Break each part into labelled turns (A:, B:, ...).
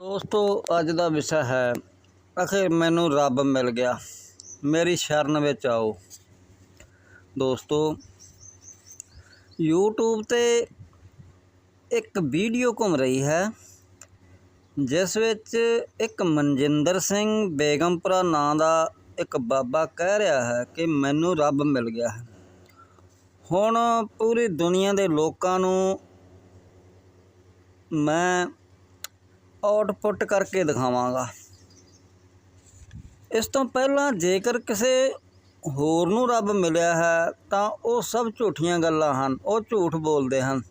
A: ਦੋਸਤੋ, ਅੱਜ ਦਾ ਵਿਸ਼ਾ ਹੈ, ਅਖੇ ਮੈਨੂੰ ਰੱਬ ਮਿਲ ਗਿਆ। ਮੇਰੀ ਸ਼ਰਨ ਵਿੱਚ ਆਓ। ਦੋਸਤੋ, YouTube ਤੇ ਇੱਕ ਵੀਡੀਓ ਘੁੰਮ ਰਹੀ ਹੈ, ਜਿਸ ਵਿੱਚ ਇੱਕ ਮਨਜਿੰਦਰ ਸਿੰਘ ਬੇਗਮਪੁਰਾ ਨਾਂ ਦਾ ਇੱਕ ਬਾਬਾ ਕਹਿ ਰਿਹਾ ਹੈ ਕਿ ਮੈਨੂੰ ਰੱਬ ਮਿਲ ਗਿਆ ਹੈ। ਹੁਣ ਪੂਰੀ ਦੁਨੀਆ ਦੇ ਲੋਕਾਂ ਨੂੰ ਮੈਂ ਆਊਟਪੁੱਟ ਕਰਕੇ ਦਿਖਾਵਾਂਗਾ। ਇਸ ਤੋਂ ਪਹਿਲਾਂ ਜੇਕਰ ਕਿਸੇ ਹੋਰ ਨੂੰ ਰੱਬ ਮਿਲਿਆ ਹੈ, ਤਾਂ ਉਹ ਸਭ ਝੂਠੀਆਂ ਗੱਲਾਂ ਹਨ, ਉਹ ਝੂਠ ਬੋਲਦੇ ਹਨ।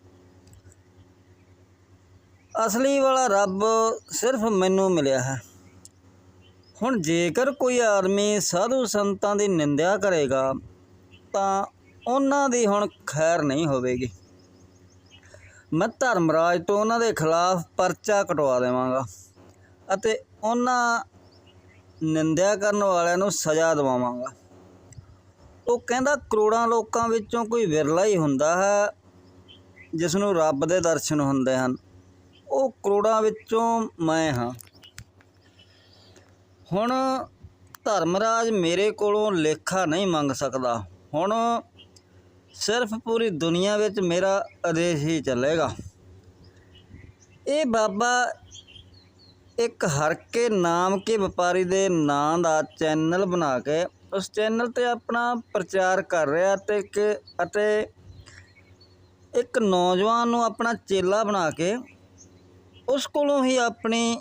A: ਅਸਲੀ ਵਾਲਾ ਰੱਬ ਸਿਰਫ ਮੈਨੂੰ ਮਿਲਿਆ ਹੈ। ਹੁਣ ਜੇਕਰ ਕੋਈ ਆਦਮੀ ਸਾਧੂ ਸੰਤਾਂ ਦੀ ਨਿੰਦਿਆ ਕਰੇਗਾ, ਤਾਂ ਉਹਨਾਂ ਦੀ ਹੁਣ ਖੈਰ ਨਹੀਂ ਹੋਵੇਗੀ। ਮੈਂ ਧਰਮਰਾਜ ਤੋਂ ਉਹਨਾਂ ਦੇ ਖਿਲਾਫ ਪਰਚਾ ਕਟਵਾ ਦੇਵਾਂਗਾ ਅਤੇ ਉਹਨਾਂ ਨਿੰਦਿਆ ਕਰਨ ਵਾਲਿਆਂ ਨੂੰ ਸਜ਼ਾ ਦਿਵਾਵਾਂਗਾ। ਉਹ ਕਹਿੰਦਾ ਕਰੋੜਾਂ ਲੋਕਾਂ ਵਿੱਚੋਂ ਕੋਈ ਵਿਰਲਾ ਹੀ ਹੁੰਦਾ ਹੈ ਜਿਸ ਨੂੰ ਰੱਬ ਦੇ ਦਰਸ਼ਨ ਹੁੰਦੇ ਹਨ। ਉਹ ਕਰੋੜਾਂ ਵਿੱਚੋਂ ਮੈਂ ਹਾਂ। ਹੁਣ ਧਰਮਰਾਜ ਮੇਰੇ ਕੋਲੋਂ ਲੇਖਾ ਨਹੀਂ ਮੰਗ ਸਕਦਾ। ਹੁਣ ਸਿਰਫ ਪੂਰੀ ਦੁਨੀਆ ਵਿੱਚ ਮੇਰਾ ਆਦੇਸ਼ ਹੀ ਚੱਲੇਗਾ। ਇਹ ਬਾਬਾ ਇੱਕ ਹਰਕੇ ਨਾਮ ਕੇ ਵਪਾਰੀ ਦੇ ਨਾਂ ਦਾ ਚੈਨਲ ਬਣਾ ਕੇ ਉਸ ਚੈਨਲ ਤੇ ਆਪਣਾ ਪ੍ਰਚਾਰ ਕਰ ਰਿਹਾ ਤੇ ਕਿ ਅਤੇ ਇੱਕ ਨੌਜਵਾਨ ਨੂੰ ਆਪਣਾ ਚੇਲਾ ਬਣਾ ਕੇ ਉਸ ਕੋਲੋਂ ਹੀ ਆਪਣੀ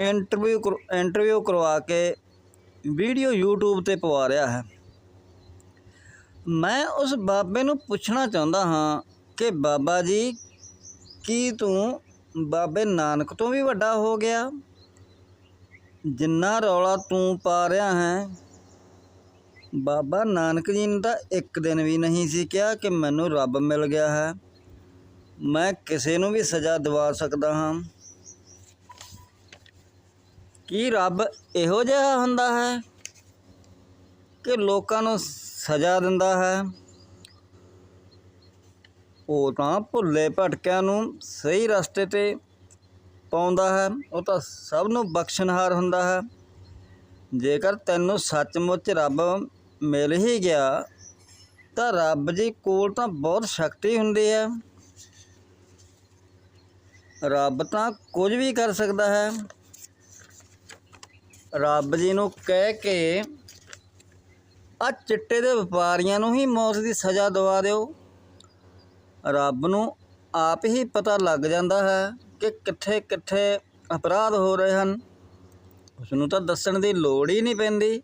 A: ਇੰਟਰਵਿਊ ਇੰਟਰਵਿਊ ਕਰਵਾ ਕੇ ਵੀਡੀਓ YouTube ਤੇ ਪਵਾ ਰਿਹਾ ਹੈ। ਮੈਂ ਉਸ ਬਾਬੇ ਨੂੰ ਪੁੱਛਣਾ ਚਾਹੁੰਦਾ ਹਾਂ ਕਿ ਬਾਬਾ ਜੀ, ਕੀ ਤੂੰ ਬਾਬੇ ਨਾਨਕ ਤੋਂ ਵੀ ਵੱਡਾ ਹੋ ਗਿਆ? ਜਿੰਨਾ ਰੌਲਾ ਤੂੰ ਪਾ ਰਿਹਾ ਹੈ, ਬਾਬਾ ਨਾਨਕ ਜੀ ਨੇ ਤਾਂ ਇੱਕ ਦਿਨ ਵੀ ਨਹੀਂ ਸੀ ਕਿਹਾ ਕਿ ਮੈਨੂੰ ਰੱਬ ਮਿਲ ਗਿਆ ਹੈ। ਮੈਂ ਕਿਸੇ ਨੂੰ ਵੀ ਸਜ਼ਾ ਦਿਵਾ ਸਕਦਾ ਹਾਂ। ਕੀ ਰੱਬ ਇਹੋ ਜਿਹਾ ਹੁੰਦਾ ਹੈ ਕਿ ਲੋਕਾਂ ਨੂੰ ਸਜ਼ਾ ਦਿੰਦਾ ਹੈ। ਉਹ ਤਾਂ ਭੁੱਲੇ ਭਟਕਿਆਂ ਨੂੰ ਸਹੀ ਰਸਤੇ ਤੇ ਪਾਉਂਦਾ ਹੈ। ਉਹ ਤਾਂ ਸਭ ਨੂੰ ਬਖਸ਼ਣਹਾਰ ਹੁੰਦਾ ਹੈ। ਜੇਕਰ ਤੈਨੂੰ ਸੱਚਮੁੱਚ ਰੱਬ ਮਿਲ ਹੀ ਗਿਆ, ਤਾਂ ਰੱਬ ਜੀ ਕੋਲ ਤਾਂ ਬਹੁਤ ਸ਼ਕਤੀ ਹੁੰਦੀ ਹੈ। ਰੱਬ ਤਾਂ ਕੁਝ ਵੀ ਕਰ ਸਕਦਾ ਹੈ। ਰੱਬ ਜੀ ਨੂੰ ਕਹਿ ਕੇ ਆ ਚਿੱਟੇ ਦੇ ਵਪਾਰੀਆਂ ਨੂੰ ਹੀ ਮੌਤ ਦੀ ਸਜ਼ਾ ਦਵਾ ਦਿਓ। ਰੱਬ ਨੂੰ ਆਪ ਹੀ ਪਤਾ ਲੱਗ ਜਾਂਦਾ ਹੈ ਕਿ ਕਿੱਥੇ ਕਿੱਥੇ ਅਪਰਾਧ ਹੋ ਰਹੇ ਹਨ। ਉਸ ਨੂੰ ਤਾਂ ਦੱਸਣ ਦੀ ਲੋੜ ਹੀ ਨਹੀਂ ਪੈਂਦੀ।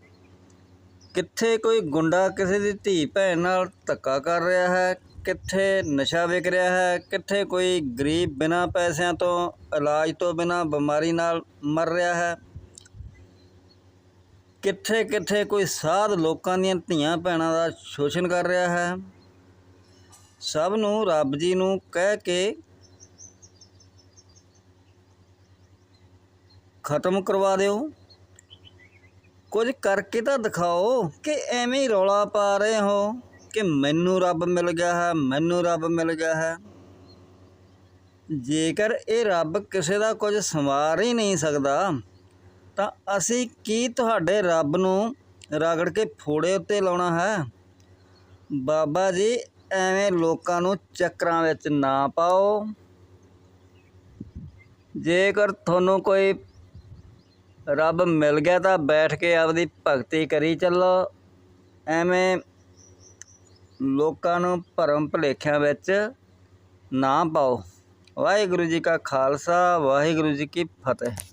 A: ਕਿੱਥੇ ਕੋਈ ਗੁੰਡਾ ਕਿਸੇ ਦੀ ਧੀ ਭੈਣ ਨਾਲ ਧੱਕਾ ਕਰ ਰਿਹਾ ਹੈ, ਕਿੱਥੇ ਨਸ਼ਾ ਵਿਕ ਰਿਹਾ ਹੈ, ਕਿੱਥੇ ਕੋਈ ਗਰੀਬ ਬਿਨਾਂ ਪੈਸਿਆਂ ਤੋਂ, ਇਲਾਜ ਤੋਂ ਬਿਨਾਂ ਬਿਮਾਰੀ ਨਾਲ ਮਰ ਰਿਹਾ ਹੈ। ਕਿੱਥੇ ਕਿੱਥੇ ਕੋਈ ਸਾਧ ਲੋਕਾਂ ਦੀਆਂ ਧੀਆਂ ਭੈਣਾਂ ਦਾ ਸ਼ੋਸ਼ਣ ਕਰ ਰਿਹਾ ਹੈ? ਸਭ ਨੂੰ ਰੱਬ ਜੀ ਨੂੰ ਕਹਿ ਕੇ ਖਤਮ ਕਰਵਾ ਦਿਓ। ਕੁਝ ਕਰਕੇ ਤਾਂ ਦਿਖਾਓ ਕਿ ਐਵੇਂ ਹੀ ਰੌਲਾ ਪਾ ਰਹੇ ਹੋ ਕਿ ਮੈਨੂੰ ਰੱਬ ਮਿਲ ਗਿਆ ਹੈ, ਮੈਨੂੰ ਰੱਬ ਮਿਲ ਗਿਆ ਹੈ। ਜੇਕਰ ਇਹ ਰੱਬ ਕਿਸੇ ਦਾ ਕੁਝ ਸੰਵਾਰ ਹੀ ਨਹੀਂ ਸਕਦਾ ਤਾਂ ਅਸੀਂ ਕੀ ਤੁਹਾਡੇ ਰੱਬ ਨੂੰ ਰਗੜ ਕੇ ਫੋੜੇ ਉੱਤੇ ਲਾਉਣਾ ਹੈ? ਬਾਬਾ ਜੀ, ਐਵੇਂ ਲੋਕਾਂ ਨੂੰ ਚੱਕਰਾਂ ਵਿੱਚ ਨਾ ਪਾਓ। ਜੇਕਰ ਤੁਹਾਨੂੰ ਕੋਈ ਰੱਬ ਮਿਲ ਗਿਆ ਤਾਂ ਬੈਠ ਕੇ ਆਪਦੀ ਭਗਤੀ ਕਰੀ ਚੱਲੋ। ਐਵੇਂ ਲੋਕਾਂ ਨੂੰ ਭਰਮ ਭੁਲੇਖਿਆਂ ਵਿੱਚ ਨਾ ਪਾਓ। ਵਾਹਿਗੁਰੂ ਜੀ ਕਾ ਖਾਲਸਾ, ਵਾਹਿਗੁਰੂ ਜੀ ਕੀ ਫਤਿਹ।